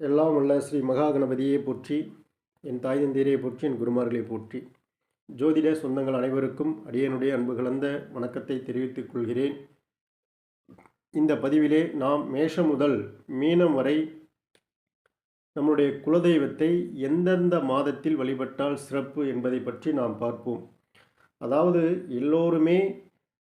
எல்லாம் உள்ள ஸ்ரீ மகா கணபதியை போற்றி என் தாய் தந்தையரை போற்றி என் குருமார்களை போற்றி. ஜோதிட சொந்தங்கள் அனைவருக்கும் அடியனுடைய அன்பு கலந்த வணக்கத்தை தெரிவித்துக் கொள்கிறேன். இந்த பதிவிலே நாம் மேஷம் முதல் மீனம் வரை நம்முடைய குலதெய்வத்தை எந்தெந்த மாதத்தில் வழிபட்டால் சிறப்பு என்பதை பற்றி நாம் பார்ப்போம். அதாவது எல்லோருமே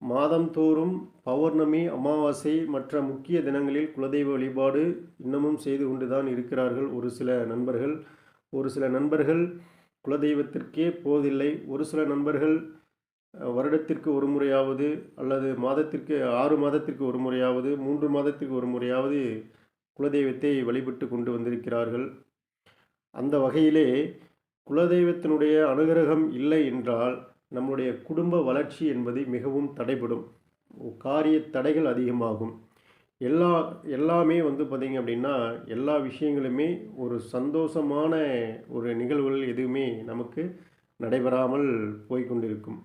மாதந்தோறும் பௌர்ணமி அமாவாசை மற்ற முக்கிய தினங்களில் குலதெய்வ வழிபாடு இன்னமும் செய்து கொண்டுதான் இருக்கிறார்கள் ஒரு சில நண்பர்கள். ஒரு சில நண்பர்கள் குலதெய்வத்திற்கே போவதில்லை. ஒரு சில நண்பர்கள் வருடத்திற்கு ஒரு முறையாவது அல்லது மாதத்திற்கு ஆறு மாதத்திற்கு ஒரு முறையாவது மூன்று மாதத்திற்கு ஒரு முறையாவது குலதெய்வத்தை வழிபட்டு கொண்டு வந்திருக்கிறார்கள். அந்த வகையிலே குலதெய்வத்தினுடைய அனுகிரகம் இல்லை என்றால் நம்முடைய குடும்ப வளர்ச்சி என்பது மிகவும் தடைபடும். காரிய தடைகள் அதிகமாகும். எல்லா எல்லாமே வந்து பார்த்திங்க அப்படின்னா எல்லா விஷயங்களுமே ஒரு சந்தோஷமான ஒரு நிகழ்வுகள் எதுவுமே நமக்கு நடைபெறாமல் போய்க்கொண்டிருக்கும்.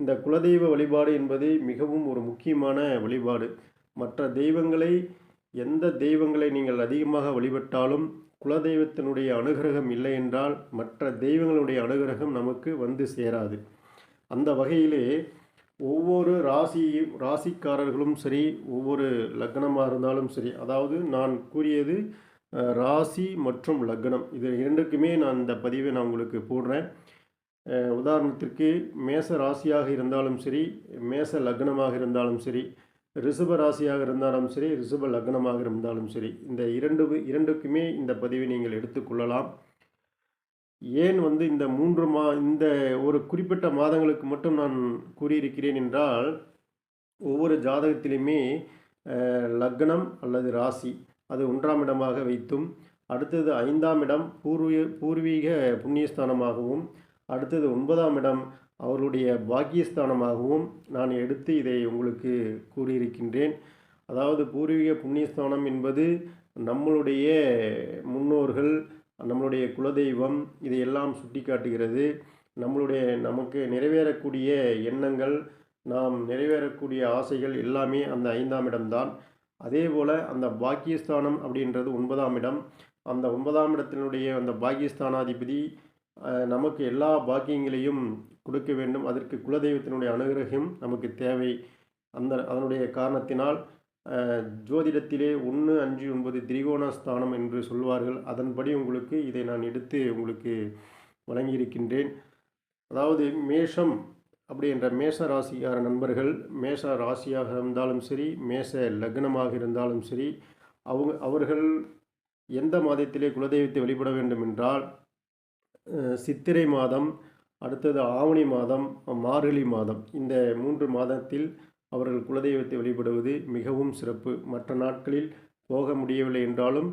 இந்த குலதெய்வ வழிபாடு என்பது மிகவும் ஒரு முக்கியமான வழிபாடு. மற்ற தெய்வங்களை எந்த தெய்வங்களை நீங்கள் அதிகமாக வழிபட்டாலும் குலதெய்வத்தினுடைய அனுகிரகம் இல்லை என்றால் மற்ற தெய்வங்களுடைய அனுகிரகம் நமக்கு வந்து சேராது. அந்த வகையிலே ஒவ்வொரு ராசி ராசிக்காரர்களும் சரி ஒவ்வொரு லக்னமாக இருந்தாலும் சரி அதாவது நான் கூறியது ராசி மற்றும் லக்னம். இது இரண்டுக்குமே நான் இந்த பதிவை நான் உங்களுக்கு போடுறேன். உதாரணத்திற்கு மேச ராசியாக இருந்தாலும் சரி மேச லக்னமாக இருந்தாலும் சரி ரிஷப ராசியாக இருந்தாலும் சரி ரிஷப லக்னமாக இருந்தாலும் சரி இந்த இரண்டு இரண்டுக்குமே இந்த பதிவை நீங்கள் எடுத்துக்கொள்ளலாம் ஏன் வந்து இந்த மூன்று மா இந்த ஒரு குறிப்பிட்ட மாதங்களுக்கு மட்டும் நான் கூறியிருக்கிறேன் என்றால் ஒவ்வொரு ஜாதகத்திலுமே லக்னம் அல்லது ராசி அது ஒன்றாம் இடமாக வைத்தும் அடுத்தது ஐந்தாம் இடம் பூர்வீக பூர்வீக புண்ணியஸ்தானமாகவும் அடுத்தது ஒன்பதாம் இடம் அவர்களுடைய பாக்கியஸ்தானமாகவும் நான் எடுத்து இதை உங்களுக்கு கூறியிருக்கின்றேன். அதாவது பூர்வீக புண்ணியஸ்தானம் என்பது நம்மளுடைய முன்னோர்கள் நம்மளுடைய குலதெய்வம் இதையெல்லாம் சுட்டி காட்டுகிறது நம்மளுடைய நமக்கு நிறைவேறக்கூடிய எண்ணங்கள் நாம் நிறைவேறக்கூடிய ஆசைகள் எல்லாமே அந்த ஐந்தாம் இடம்தான். அதே போல் அந்த பாக்கியஸ்தானம் அப்படின்றது ஒன்பதாம் இடம். அந்த ஒன்பதாம் இடத்தினுடைய அந்த பாக்கியஸ்தானாதிபதி நமக்கு எல்லா பாக்கியங்களையும் கொடுக்க வேண்டும். அதற்கு குலதெய்வத்தினுடைய அனுகிரகம் நமக்கு தேவை. அந்த அதனுடைய காரணத்தினால் ஜோதிடத்திலே ஒன்று அஞ்சு ஒன்பது திரிகோணஸ்தானம் என்று சொல்வார்கள். அதன்படி உங்களுக்கு இதை நான் எடுத்து உங்களுக்கு வழங்கியிருக்கின்றேன். அதாவது மேஷம் அப்படி என்ற மேஷ ராசிக்கார நண்பர்கள் மேஷ ராசியாக இருந்தாலும் சரி மேஷ லக்னமாக இருந்தாலும் சரி அவங்க அவர்கள் எந்த மாதத்திலே குலதெய்வத்தை வழிபட வேண்டும் என்றால் சித்திரை மாதம் அடுத்தது ஆவணி மாதம் மார்கழி மாதம் இந்த மூன்று மாதத்தில் அவர்கள் குலதெய்வத்தை வழிபடுவது மிகவும் சிறப்பு. மற்ற நாட்களில் போக முடியவில்லை என்றாலும்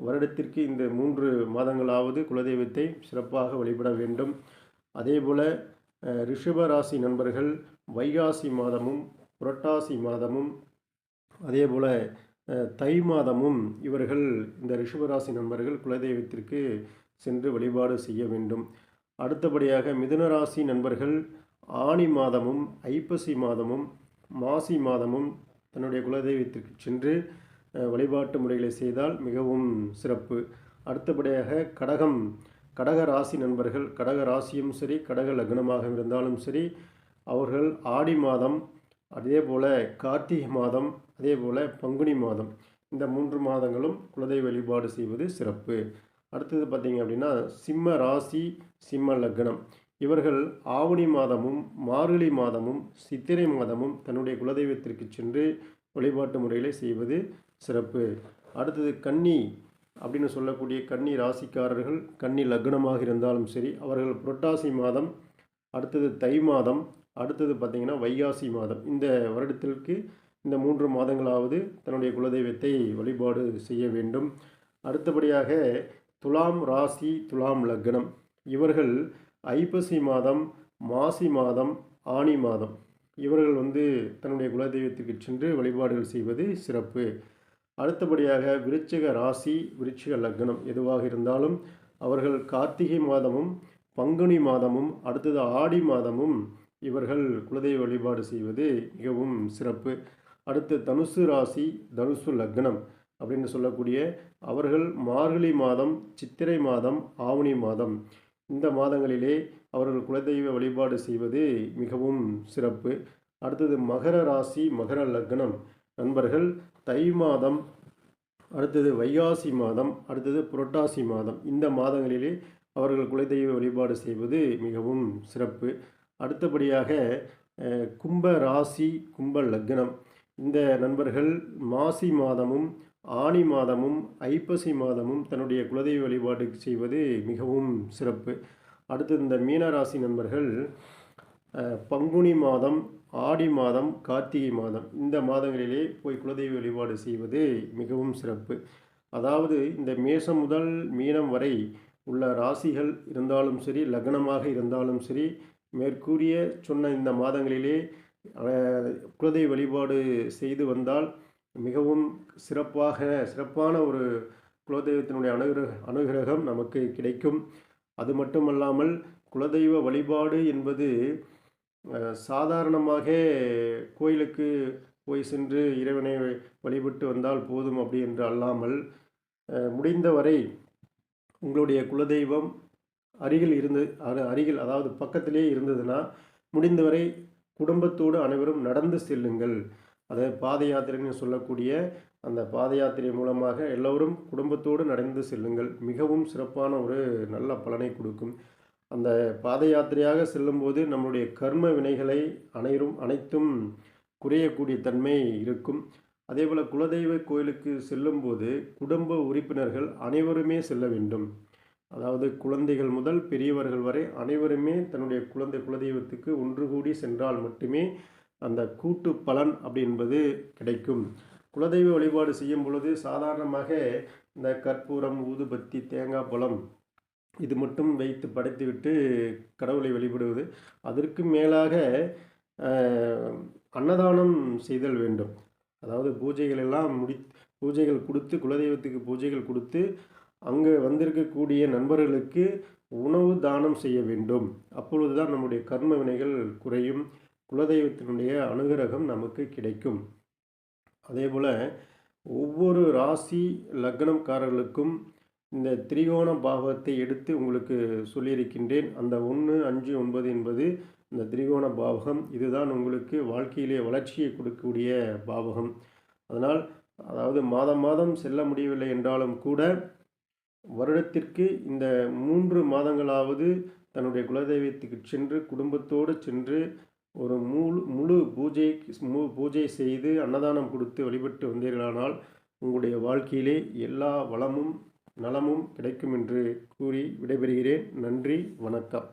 வருடத்திற்கு இந்த மூன்று மாதங்களாவது குலதெய்வத்தை சிறப்பாக வழிபட வேண்டும். அதேபோல் ரிஷப ராசி நண்பர்கள் வைகாசி மாதமும் புரட்டாசி மாதமும் அதேபோல் தை மாதமும் இவர்கள் இந்த ரிஷபராசி நண்பர்கள் குலதெய்வத்திற்கு சென்று வழிபாடு செய்ய வேண்டும். அடுத்தபடியாக மிதுனராசி நண்பர்கள் ஆனி மாதமும் ஐப்பசி மாதமும் மாசி மாதமும் தன்னுடைய குலதெய்வத்திற்கு சென்று வழிபாட்டு முறைகளை செய்தால் மிகவும் சிறப்பு. அடுத்தபடியாக கடகம் கடக ராசி நண்பர்கள் கடக ராசியும் சரி கடக லக்னமாக இருந்தாலும் சரி அவர்கள் ஆடி மாதம் அதே போல் கார்த்திகை மாதம் அதே போல் பங்குனி மாதம் இந்த மூன்று மாதங்களும் குலதெய்வ வழிபாடு செய்வது சிறப்பு. அடுத்தது பார்த்திங்க அப்படின்னா சிம்ம ராசி சிம்ம லக்னம். இவர்கள் ஆவணி மாதமும் மார்கழி மாதமும் சித்திரை மாதமும் தன்னுடைய குலதெய்வத்திற்கு சென்று வழிபாட்டு முறைகளை செய்வது சிறப்பு. அடுத்தது கன்னி அப்படின்னு சொல்லக்கூடிய கன்னி ராசிக்காரர்கள் கன்னி லக்னமாக இருந்தாலும் சரி அவர்கள் புரட்டாசி மாதம் அடுத்தது தை மாதம் அடுத்தது பார்த்திங்கன்னா வைகாசி மாதம். இந்த வருடத்திற்கு இந்த மூன்று மாதங்களாவது தன்னுடைய குலதெய்வத்தை வழிபாடு செய்ய வேண்டும். அடுத்தபடியாக துலாம் ராசி துலாம் லக்னம். இவர்கள் ஐப்பசி மாதம் மாசி மாதம் ஆனி மாதம். இவர்கள் வந்து தன்னுடைய குலதெய்வத்திற்கு சென்று வழிபாடுகள் செய்வது சிறப்பு. அடுத்தபடியாக விருச்சிக ராசி விருச்சிக லக்னம் எதுவாக இருந்தாலும் அவர்கள் கார்த்திகை மாதமும் பங்குனி மாதமும் அடுத்தது ஆடி மாதமும் இவர்கள் குலதெய்வ வழிபாடு செய்வது மிகவும் சிறப்பு. அடுத்து தனுசு ராசி தனுசு லக்னம் அப்படின்னு சொல்லக்கூடிய அவர்கள் மார்கழி மாதம் சித்திரை மாதம் ஆவணி மாதம். இந்த மாதங்களிலே அவர்கள் குலதெய்வ வழிபாடு செய்வது மிகவும் சிறப்பு. அடுத்தது மகர ராசி மகர லக்னம். நண்பர்கள் தை மாதம் அடுத்தது வைகாசி மாதம் அடுத்தது புரட்டாசி மாதம். இந்த மாதங்களிலே அவர்கள் குலதெய்வ வழிபாடு செய்வது மிகவும் சிறப்பு. அடுத்தபடியாக கும்ப ராசி கும்ப லக்னம். இந்த நண்பர்கள் மாசி மாதமும் ஆணி மாதமும் ஐப்பசி மாதமும் தன்னுடைய குலதெய்வ வழிபாடு செய்வது மிகவும் சிறப்பு. அடுத்து இந்த மீனராசி நண்பர்கள் பங்குனி மாதம் ஆடி மாதம் கார்த்திகை மாதம். இந்த மாதங்களிலே போய் குலதெய்வ வழிபாடு செய்வது மிகவும் சிறப்பு. அதாவது இந்த மேசம் முதல் மீனம் வரை உள்ள ராசிகள் இருந்தாலும் சரி லக்னமாக இருந்தாலும் சரி மேற்கூறிய சொன்ன இந்த மாதங்களிலே குலதெய்வ வழிபாடு செய்து வந்தால் மிகவும் சிறப்பாக சிறப்பான ஒரு குலதெய்வத்தினுடைய அனுகிரக அனுகிரகம் நமக்கு கிடைக்கும். அது மட்டுமல்லாமல் குலதெய்வ வழிபாடு என்பது சாதாரணமாக கோயிலுக்கு போய் சென்று இறைவனை வழிபட்டு வந்தால் போதும் அப்படி என்று அல்லாமல் முடிந்தவரை உங்களுடைய குலதெய்வம் அருகில் இருந்து அருகில் அதாவது பக்கத்திலே இருந்ததுன்னா முடிந்தவரை குடும்பத்தோடு அனைவரும் நடந்து செல்லுங்கள். அதாவது பாத யாத்திரைன்னு சொல்லக்கூடிய அந்த பாத யாத்திரை மூலமாக எல்லோரும் குடும்பத்தோடு நடந்து செல்லுங்கள். மிகவும் சிறப்பான ஒரு நல்ல பலனை கொடுக்கும். அந்த பாத யாத்திரையாக செல்லும்போது நம்முடைய கர்ம வினைகளை அனைவரும் அனைத்தும் குறையக்கூடிய தன்மை இருக்கும். அதே போல் குலதெய்வ கோயிலுக்கு செல்லும்போது குடும்ப உறுப்பினர்கள் அனைவருமே செல்ல வேண்டும். அதாவது குழந்தைகள் முதல் பெரியவர்கள் வரை அனைவருமே தன்னுடைய குழந்தை குலதெய்வத்துக்கு ஒன்று கூடி சென்றால் மட்டுமே அந்த கூட்டு பலன் அப்படி என்பது கிடைக்கும். குலதெய்வ வழிபாடு செய்யும் பொழுது சாதாரணமாக இந்த கற்பூரம் ஊதுபத்தி தேங்காய் பழம் இது மட்டும் வைத்து படைத்துவிட்டு கடவுளை வழிபடுவது. அதற்கு மேலாக அன்னதானம் செய்தல் வேண்டும். அதாவது பூஜைகள் எல்லாம் முடி பூஜைகள் கொடுத்து குலதெய்வத்துக்கு பூஜைகள் கொடுத்து அங்கே வந்திருக்கக்கூடிய நண்பர்களுக்கு உணவு தானம் செய்ய வேண்டும். அப்பொழுதுதான் நம்முடைய கர்ம வினைகள் குறையும். குலதெய்வத்தினுடைய அனுகிரகம் நமக்கு கிடைக்கும். அதே போல் ஒவ்வொரு ராசி லக்னம்காரர்களுக்கும் இந்த திரிகோண பாவத்தை எடுத்து உங்களுக்கு சொல்லியிருக்கின்றேன். அந்த ஒன்று அஞ்சு ஒன்பது என்பது இந்த திரிகோண பாவகம். இதுதான் உங்களுக்கு வாழ்க்கையிலே வளர்ச்சியை கொடுக்கக்கூடிய பாவகம். அதனால் அதாவது மாதம் மாதம் செல்ல முடியவில்லை என்றாலும் கூட வருடத்திற்கு இந்த மூன்று மாதங்களாவது தன்னுடைய குலதெய்வத்துக்கு சென்று குடும்பத்தோடு சென்று ஒரு முழு முழு பூஜை பூஜை செய்து அன்னதானம் கொடுத்து வழிபட்டு வந்தீர்களானால் உங்களுடைய வாழ்க்கையிலே எல்லா வளமும் நலமும் கிடைக்கும் என்று கூறி விடைபெறுகிறேன். நன்றி வணக்கம்.